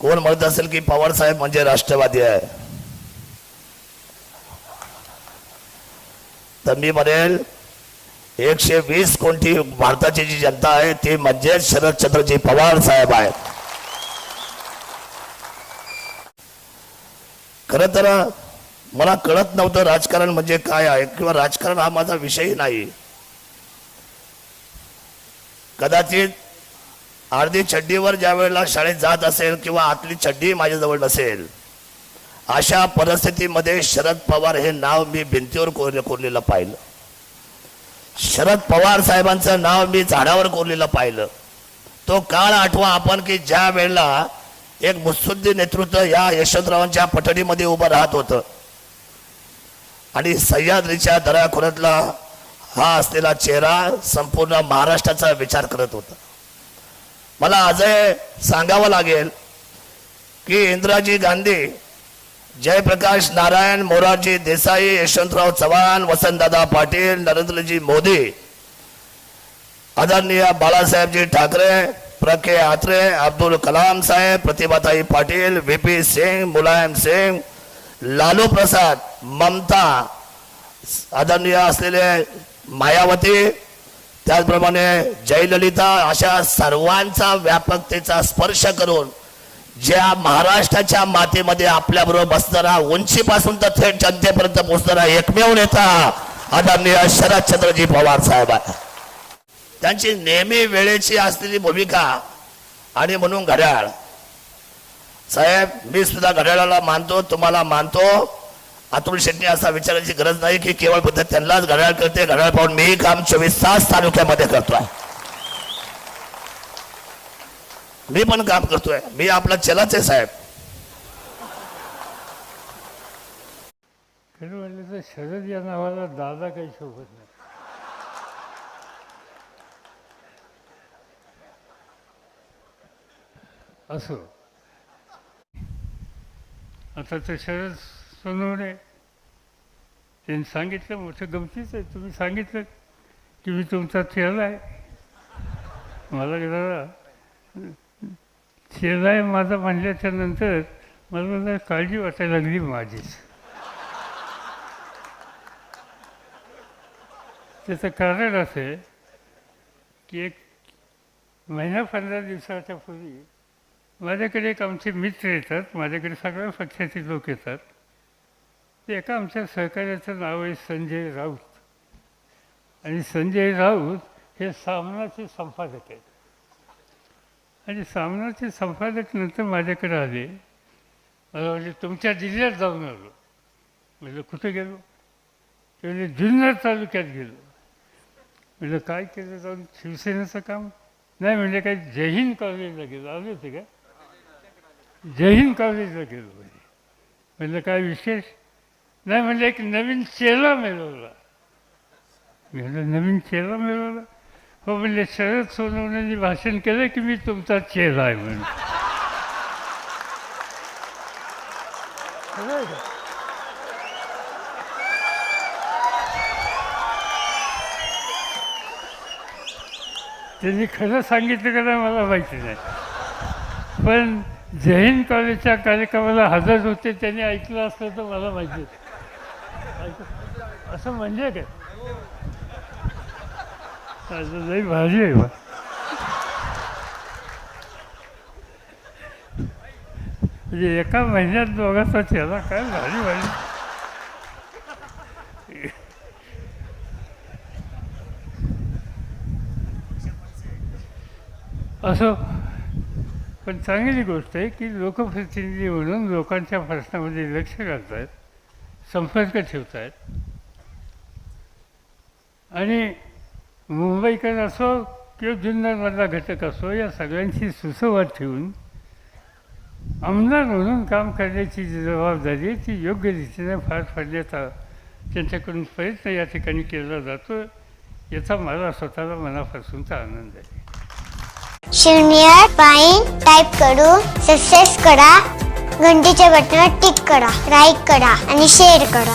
कोण म्हणत असेल की पवार साहेब म्हणजे राष्ट्रवादी आहे? तर मी म्हणेल एकशे वीस कोणती भारताची जी जनता आहे ती म्हणजे शरदचंद्रजी पवार साहेब आहेत. खर तर मला कळत नव्हतं राजकारण म्हणजे काय आहे किंवा राजकारण हा माझा विषय नाही. कदाचित अर्धी चड्डीवर ज्या वेळेला शाळेत जात असेल किंवा आतली चड्डी माझ्याजवळ नसेल अशा परिस्थितीमध्ये शरद पवार हे नाव मी भिंतीवर कोरले कोरलेलं पाहिलं. शरद पवार साहेबांचं नाव मी झाडावर कोरलेलं पाहिलं. तो काळ आठवा आपण की ज्या वेळेला एक मुत्सुद्दी नेतृत्व या यशवंतरावांच्या पठडीमध्ये उभं राहत होतं. आणि सह्याद्रीच्या दऱ्याखोऱ्यातला हा असलेला चेहरा संपूर्ण महाराष्ट्राचा विचार करत होता. मला आजही सांगावं लागेल की इंदिराजी गांधी जयप्रकाश नारायण मोरारजी देसाई यशवंतराव चव्हाण वसंतदादा पाटील नरेंद्रजी मोदी आदरणीय Balasahebji Thackeray Pra K Atre Abdul Kalam saheb Pratibhatai Patil V P Singh Mulayam Singh Lalu Prasad Mamata आदरणीय असलेले मायावती त्याचप्रमाणे जयललिता अशा सर्वांचा व्यापकतेचा स्पर्श करून ज्या महाराष्ट्राच्या मातेमध्ये आपल्याबरोबर बसणारा उंचीपासून तर थेट जनतेपर्यंत पोहोचणारा एकमेव नेता आदरणीय शरदचंद्रजी पवार साहेब आहे. त्यांची नेहमी वेळेची असलेली भूमिका आणि म्हणून घड्याळ. साहेब मी सुद्धा घड्याळाला मानतो तुम्हाला मानतो. अतुल शेट्टी असा विचारायची गरज नाही की केवळ पद्धत त्यांनाच घड्याळ करते घड्याळ पाहून मी काम चोवीस तास तालुक्यामध्ये करतोय. मी पण काम करतोय. मी आपला चलाच आहे साहेब. खरं म्हटलं तर शरद या नावाला दादा काही शोभत नाही. असो. आता तर शरद सोनवणे त्यांनी सांगितलं मोठं गमतीच आहे. तुम्ही सांगितलं की मी तुमचा चेहरा आहे. मला जरा चेहरा आहे माझा म्हणल्याच्या नंतर मला जरा काळजी वाटायला लागली माझीच. त्याचं कारण असं आहे की एक महिना पंधरा दिवसाच्या पूर्वी माझ्याकडे एक आमचे मित्र येतात. माझ्याकडे सगळ्या पक्षाचे लोक येतात. एका आमच्या सहकार्याचं नाव आहे संजय राऊत. आणि संजय राऊत हे सामनाचे संपादक आहेत. आणि सामनाचे संपादक नंतर माझ्याकडे आले. मला म्हणजे तुमच्या जिल्ह्यात जाऊन आलो. म्हणजे कुठे गेलो? ते म्हणजे जुन्नर तालुक्यात गेलो. म्हणजे काय केलं जाऊन? शिवसेनेचं काम? नाही म्हणजे काय जय हिंद कॉलेजला गेलो. आले होते का? जय हिंद कॉलेजला गेलो. म्हणजे म्हणजे काय विशेष? नाही म्हणजे एक नवीन चेला मिळवला. मी म्हणलं नवीन चेला मिळवला. हो म्हणजे शरद सोनवण्याने भाषण केलं की मी तुमचा चेहरा आहे म्हणून? त्यांनी खरं सांगितलं का नाही मला माहिती नाही. पण हिंद कॉलेजच्या कार्यक्रमाला हजर होते त्यांनी ऐकलं असलं तर मला माहिती असं म्हणजे काय? लई भारी आहे बा. म्हणजे एका महिन्यात दोघांचा चेहरा काय भाजी भाजी असं पण चांगली गोष्ट आहे की लोकप्रतिनिधी म्हणून लोकांच्या प्रश्नामध्ये लक्ष घालत आहेत संपर्क ठेवत आहेत आणि मुंबईकर असो किंवा जुन्नरमधला घटक असो या सगळ्यांची सुसंवाद ठेवून आमदार म्हणून काम करण्याची जी जबाबदारी आहे ती योग्य रीतीने पार पाडण्याचा त्यांच्याकडून प्रयत्न या ठिकाणी केला जातो याचा मला स्वतःला मनापासूनचा आनंद आहे. शून्य पॉईंट टाईप करू सक्सेस करा. घंटीच्या बटनावर टिक करा लाईक करा आणि शेअर करा.